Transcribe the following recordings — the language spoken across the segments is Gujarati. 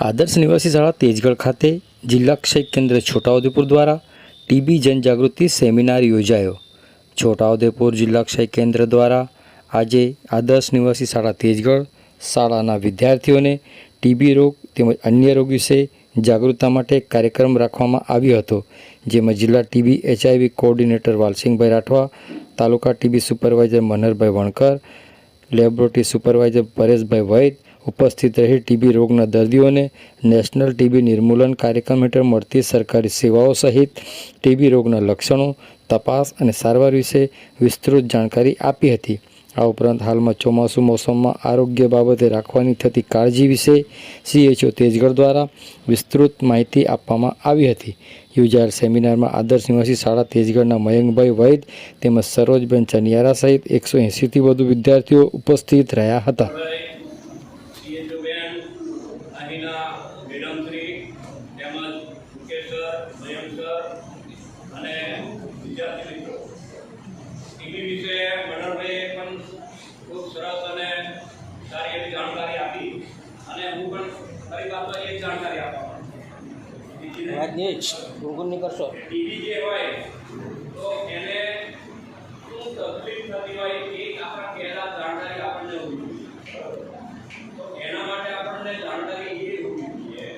આદર્શ નિવાસી શાળા તેજગઢ ખાતે જિલ્લા ક્ષય કેન્દ્ર છોટાઉદેપુર દ્વારા ટીબી જનજાગૃતિ સેમિનાર યોજાયો. છોટાઉદેપુર જિલ્લા ક્ષય કેન્દ્ર દ્વારા આજે આદર્શ નિવાસી શાળા તેજગઢ શાળાના વિદ્યાર્થીઓને ટીબી રોગ તેમજ અન્ય રોગ વિશે જાગૃતતા માટે કાર્યક્રમ રાખવામાં આવ્યો હતો, જેમાં જિલ્લા TB HIV coordinator Valsinhbhai Rathwa, taluka TB supervisor Manharbhai Vankar, laboratory supervisor Pareshbhai Vaid ઉપસ્થિત રહી ટીબી રોગના દર્દીઓને નેશનલ ટીબી નિર્મૂલન કાર્યક્રમ હેઠળ મળતી સરકારી સેવાઓ સહિત ટીબી રોગના લક્ષણો, તપાસ અને સારવાર વિશે વિસ્તૃત જાણકારી આપી હતી. આ ઉપરાંત હાલમાં ચોમાસું મોસમમાં આરોગ્ય બાબતે રાખવાની થતી કાળજી વિશે સીએચઓ તેજગઢ દ્વારા વિસ્તૃત માહિતી આપવામાં આવી હતી. યોજાયેલ સેમિનારમાં આદર્શ નિવાસી શાળા તેજગઢના મયંકભાઈ વૈદ તેમજ સરોજબેન ચનિયારા સહિત એકસો એંસીથી વધુ વિદ્યાર્થીઓ ઉપસ્થિત રહ્યા હતા. અહીંના મેડમશ્રી તેમજ મુકેશ સર મયંક સર અને વિદ્યાર્થી મિત્રો ટીવી વિશે મનોહરભાઈએ પણ ખૂબ સરસ અને સારી એવી જાણકારી આપી અને હું પણ ફરી પાછો એ જાણકારી આપવા માંગુ છું. ટીવી જે હોય તો એને શું તકલીફ થતી હોય એ આપણા પહેલા જાણકારી આપણને હોવી જોઈએ તો એના માટે આપણને જાણકારી એ હોવી જોઈએ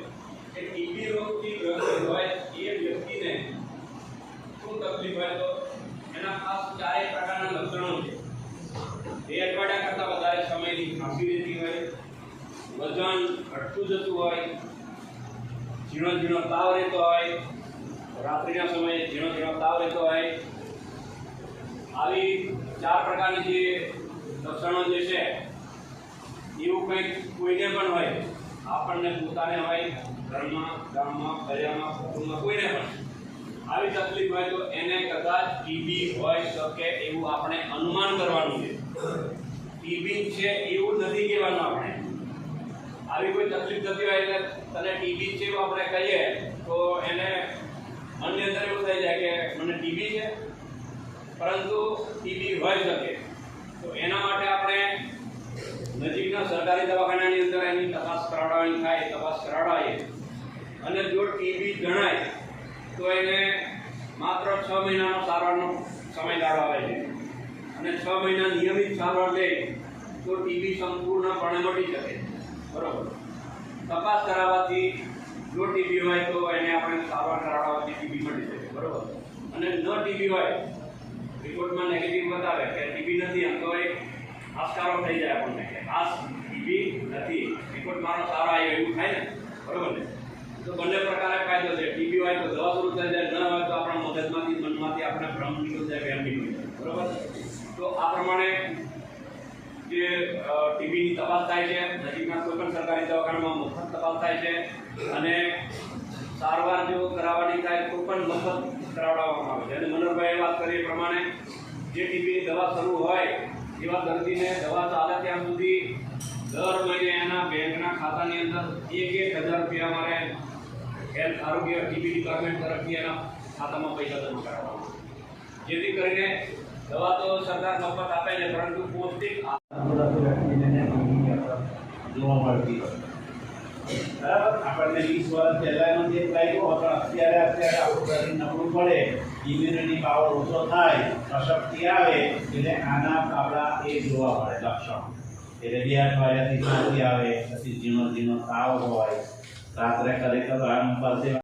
કે ટીબી રોગથી ગ્રસ્ત હોય એ વ્યક્તિને શું તકલીફ હોય તો એના ખાસ ચારેય પ્રકારના લક્ષણો છે બે અઠવાડિયા કરતાં વધારે સમયથી ખાંસી રહેતી હોય વજન ઘટતું જતું હોય, ઝીણો ઝીણો તાવ રહેતો હોય, રાત્રિના સમયે ઝીણો ઝીણો તાવ રહેતો હોય, આવી ચાર પ્રકારની જે લક્ષણો જે છે, એવું કંઈક કોઈને પણ હોય, આપણને પોતાને હોય, ઘરમાં, ગામમાં, ફરિયામાં, કુટુંબમાં કોઈને પણ. આવી તકલીફ હોય તો એને કદાચ ટીબી હોય શકે એવું આપણે અનુમાન કરવાનું છે. ટીબી છે એવું નથી કહેવાનું આપણે. આવી કોઈ તકલીફ થતી હોય એટલે તને ટીબી છે એવું આપણે કહીએ, તો એને મનની અંદર એવું થઈ જાય કે મને ટીબી છે, પરંતુ ટીબી હોઈ શકે. તો એના માટે આપણે નજીકના સરકારી દવાખાનાની અંદર એની તપાસ કરાવવાની થાય, તપાસ કરાવડાવીએ. અને જો ટીબી જણાય, તો એને માત્ર છ મહિનાનો સારવારનો સમયગાળો આવે છે અને છ મહિના નિયમિત સારવાર લે, તો ટીબી સંપૂર્ણપણે મટી શકે. બરોબર. તપાસ કરાવવાથી જો ટીબી હોય તો એને આપણે સારવાર કરાવવાથી ટીબી મળી શકે, બરોબર. અને ન ટીબી હોય રિપોર્ટમાં નેગેટિવ બતાવે કે ટીબી નથી, એમ તો એક આસ્કારો થઈ જાય આપણને કે ખાસ ટીબી નથી. રિપોર્ટ મારો સારો આવ્યો, એવું થાય ને? બરોબર ને? તો બંને પ્રકારે ફાયદો છે. ટીબી હોય તો દવા શરૂ થઈ જાય, ન હોય તો આપણા મગજમાંથી, મનમાંથી આપણે ભ્રમ નીકળી જાય વેમ નીકળી જાય. બરોબર? તો આ પ્રમાણે જે ટીબીની તપાસ થાય છે, નજીકના કોઈ પણ સરકારી દવાખાનામાં મફત તપાસ થાય છે અને સારવાર જો કરાવવાની થાય તો પણ મફત કરાવડાવવામાં આવે છે અને મનોહરભાઈએ વાત કરી એ પ્રમાણે જે ટીબીની દવા શરૂ હોય, એવા દર્દીને દવા ચાલે ત્યાં સુધી દર મહિને એના બેંકના ખાતાની અંદર એક એક હજાર રૂપિયા મારે હેલ્થ આરોગ્ય ટીબી ડિપાર્ટમેન્ટ તરફથી એના ખાતામાં પૈસા જમા કરાવવામાં. જેથી કરીને દવા તો સરકાર મફત આપે છે, પરંતુ આપણને પડે ઇમ્યુનિટી પાવર ઓછો થાય અશક્તિ આવે એટલે આના આપણા એ જોવા મળે લક્ષણો એટલે બે અઠવાડિયાથી આવે પછી ઝીણો ઝીણો તાવ હોય રાત્રે ખરેખર આમ પાસે